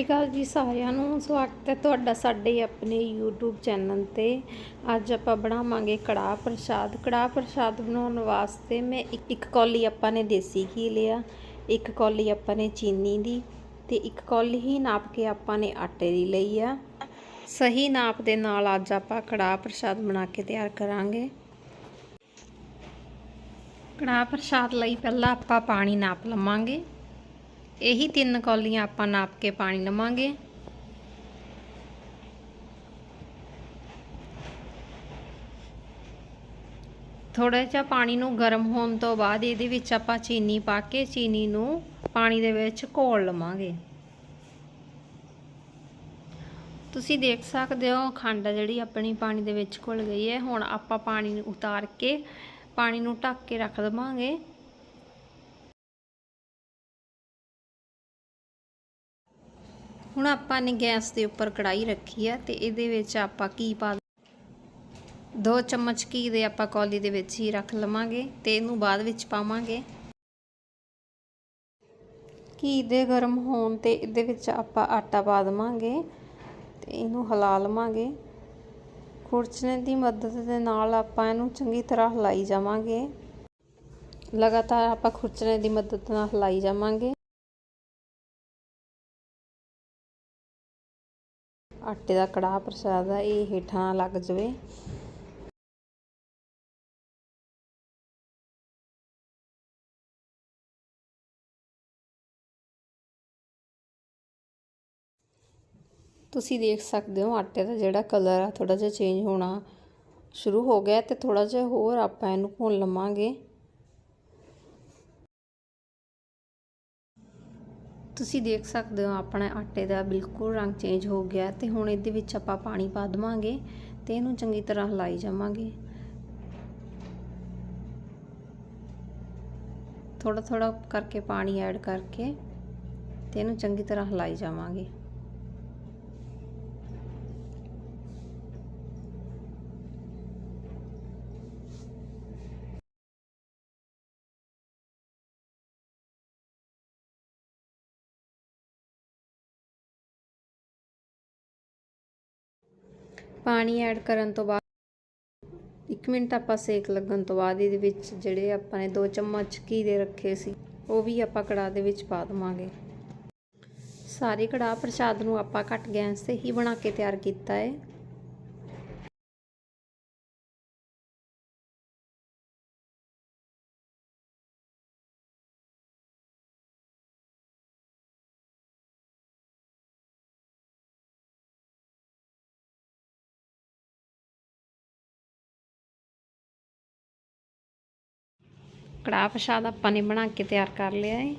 ਸਤਿ ਸ਼੍ਰੀ ਅਕਾਲ ਜੀ ਸਾਰਿਆਂ ਨੂੰ। ਸਵਾਗਤ ਹੈ ਤੁਹਾਡਾ ਸਾਡੇ ਆਪਣੇ YouTube ਚੈਨਲ ਤੇ। ਅੱਜ ਆਪਾਂ ਬਣਾਵਾਂਗੇ ਕੜਾਹ ਪ੍ਰਸ਼ਾਦ। ਕੜਾਹ ਪ੍ਰਸ਼ਾਦ ਬਣਾਉਣ ਵਾਸਤੇ ਮੈਂ ਇੱਕ ਇੱਕ ਕੌਲੀ ਆਪਾਂ ਨੇ ਦੇਸੀ ਘੀ ਲਿਆ, ਇੱਕ ਕੌਲੀ ਆਪਾਂ ਨੇ ਚੀਨੀ ਦੀ ਤੇ ਇੱਕ ਕੌਲੀ ਹੀ ਨਾਪ ਕੇ ਆਪਾਂ ਨੇ ਆਟੇ ਦੀ ਲਈ ਆ। ਸਹੀ ਨਾਪ ਦੇ ਨਾਲ ਅੱਜ ਆਪਾਂ ਕੜਾਹ ਪ੍ਰਸ਼ਾਦ ਬਣਾ ਕੇ ਤਿਆਰ ਕਰਾਂਗੇ। ਕੜਾਹ ਪ੍ਰਸ਼ਾਦ ਲਈ ਪਹਿਲਾਂ ਆਪਾਂ ਪਾਣੀ ਨਾਪ ਲਵਾਂਗੇ। ਇਹੀ ਤਿੰਨ ਕੌਲੀਆਂ ਆਪਾਂ ਨਾਪ ਕੇ ਪਾਣੀ ਲਵਾਂਗੇ। ਥੋੜਾ ਜਿਹਾ ਪਾਣੀ ਨੂੰ ਗਰਮ ਹੋਣ ਤੋਂ ਬਾਅਦ ਇਹਦੇ ਵਿੱਚ ਆਪਾਂ ਚੀਨੀ ਪਾ ਕੇ, ਚੀਨੀ ਨੂੰ ਪਾਣੀ ਦੇ ਵਿੱਚ ਘੋਲ ਲਵਾਂਗੇ। ਤੁਸੀਂ ਦੇਖ ਸਕਦੇ ਹੋ ਖੰਡ ਜਿਹੜੀ ਆਪਣੀ ਪਾਣੀ ਦੇ ਵਿੱਚ ਘੁਲ ਗਈ ਹੈ। ਹੁਣ ਆਪਾਂ ਪਾਣੀ ਨੂੰ ਉਤਾਰ ਕੇ ਪਾਣੀ ਨੂੰ ਢੱਕ ਕੇ ਰੱਖ ਦਵਾਂਗੇ ਹੁਣ ਆਪਾਂ ਨੇ ਗੈਸ ਦੇ ਉੱਪਰ ਕੜਾਈ ਰੱਖੀ ਆ ਤੇ ਇਹਦੇ ਵਿੱਚ ਆਪਾਂ ਘੀ ਪਾ ਦੋ ਚਮਚ ਘੀ ਦੇ ਆਪਾਂ ਕੌਲੀ ਦੇ ਵਿੱਚ ਹੀ ਰੱਖ ਲਵਾਂਗੇ ਤੇ ਇਹਨੂੰ ਬਾਅਦ ਵਿੱਚ ਪਾਵਾਂਗੇ। ਘੀ ਦੇ ਗਰਮ ਹੋਣ ਤੇ ਇਹਦੇ ਵਿੱਚ ਆਪਾਂ ਆਟਾ ਪਾ ਦਵਾਂਗੇ ਤੇ ਇਹਨੂੰ ਹਿਲਾ ਲਵਾਂਗੇ। ਖੁਰਚਣੇ ਦੀ ਮਦਦ ਦੇ ਨਾਲ ਆਪਾਂ ਇਹਨੂੰ ਚੰਗੀ ਤਰ੍ਹਾਂ ਹਿਲਾਈ ਜਾਵਾਂਗੇ। ਲਗਾਤਾਰ ਆਪਾਂ ਖੁਰਚਣੇ ਦੀ ਮਦਦ ਨਾਲ ਹਿਲਾਈ ਜਾਵਾਂਗੇ। ਆਟੇ ਦਾ ਕੜਾਹ ਪ੍ਰਸ਼ਾਦ ਆ ਇਹ ਹੇਠਾਂ ਲੱਗ ਜਾਵੇ। ਤੁਸੀਂ ਦੇਖ ਸਕਦੇ ਹੋ ਆਟੇ ਦਾ ਜਿਹੜਾ ਕਲਰ ਆ ਥੋੜਾ ਜਿਹਾ ਚੇਂਜ ਹੋਣਾ ਸ਼ੁਰੂ ਹੋ ਗਿਆ ਤੇ ਥੋੜਾ ਜਿਹਾ ਹੋਰ ਆਪਾਂ ਇਹਨੂੰ ਭੁੰਨ ਲਵਾਂਗੇ। ਤੁਸੀਂ ਦੇਖ ਸਕਦੇ ਹੋ ਆਪਣੇ ਆਟੇ ਦਾ ਬਿਲਕੁਲ ਰੰਗ ਚੇਂਜ ਹੋ ਗਿਆ ਤੇ ਹੁਣ ਇਹਦੇ ਵਿੱਚ ਆਪਾਂ ਪਾਣੀ ਪਾ ਦਵਾਂਗੇ ਤੇ ਇਹਨੂੰ ਚੰਗੀ ਤਰ੍ਹਾਂ ਹਿਲਾਈ ਜਾਵਾਂਗੇ। ਥੋੜਾ ਥੋੜਾ ਕਰਕੇ ਪਾਣੀ ਐਡ ਕਰਕੇ ਤੇ ਇਹਨੂੰ ਚੰਗੀ ਤਰ੍ਹਾਂ ਹਿਲਾਈ ਜਾਵਾਂਗੇ। ਪਾਣੀ ਐਡ ਕਰਨ ਤੋਂ ਬਾਅਦ 1 ਮਿੰਟ ਆਪਾਂ ਸੇਕ ਲੱਗਣ ਤੋਂ ਬਾਅਦ ਇਹਦੇ ਵਿੱਚ ਜਿਹੜੇ ਆਪਾਂ ਨੇ 2 ਚਮਚ ਘੀ ਦੇ ਰੱਖੇ ਸੀ, ਉਹ ਵੀ ਆਪਾਂ ਕੜਾਹ ਦੇ ਵਿੱਚ ਪਾ ਦਵਾਂਗੇ। ਸਾਰੇ ਕੜਾਹ ਪ੍ਰਸ਼ਾਦ ਨੂੰ ਆਪਾਂ ਘੱਟ ਗੈਸ ਤੇ ਹੀ ਬਣਾ ਕੇ ਤਿਆਰ ਕੀਤਾ ਹੈ। ਕੜਾਹ ਪ੍ਰਸ਼ਾਦ ਆਪਾਂ ਨੇ ਬਣਾ ਕੇ ਤਿਆਰ ਕਰ ਲਿਆ ਹੈ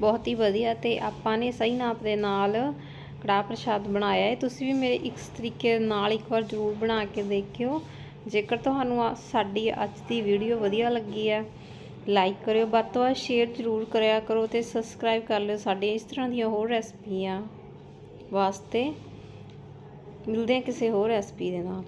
ਬਹੁਤ ਹੀ ਵਧੀਆ ਤੇ ਆਪਾਂ ਨੇ ਸਹੀ ਨਾਪ ਦੇ ਨਾਲ ਕੜਾਹ ਪ੍ਰਸ਼ਾਦ ਬਣਾਇਆ ਹੈ ਤੁਸੀਂ ਵੀ ਮੇਰੇ ਇਸ ਤਰੀਕੇ ਨਾਲ ਇੱਕ ਵਾਰ ਜ਼ਰੂਰ ਬਣਾ ਕੇ ਦੇਖਿਓ। ਜੇਕਰ ਤੁਹਾਨੂੰ ਸਾਡੀ ਅੱਜ ਦੀ ਵੀਡੀਓ ਵਧੀਆ ਲੱਗੀ ਹੈ ਲਾਈਕ ਕਰਿਓ, ਵੱਧ ਤੋਂ ਵੱਧ ਸ਼ੇਅਰ ਜ਼ਰੂਰ ਕਰਿਆ ਕਰੋ ਤੇ ਸਬਸਕ੍ਰਾਈਬ ਕਰ ਲਿਓ ਸਾਡੀਆਂ ਇਸ ਤਰ੍ਹਾਂ ਦੀਆਂ ਹੋਰ ਰੈਸਪੀਆਂ ਵਾਸਤੇ। ਮਿਲਦੇ ਹਾਂ ਕਿਸੇ ਹੋਰ ਰੈਸਪੀ ਦੇ ਨਾਲ।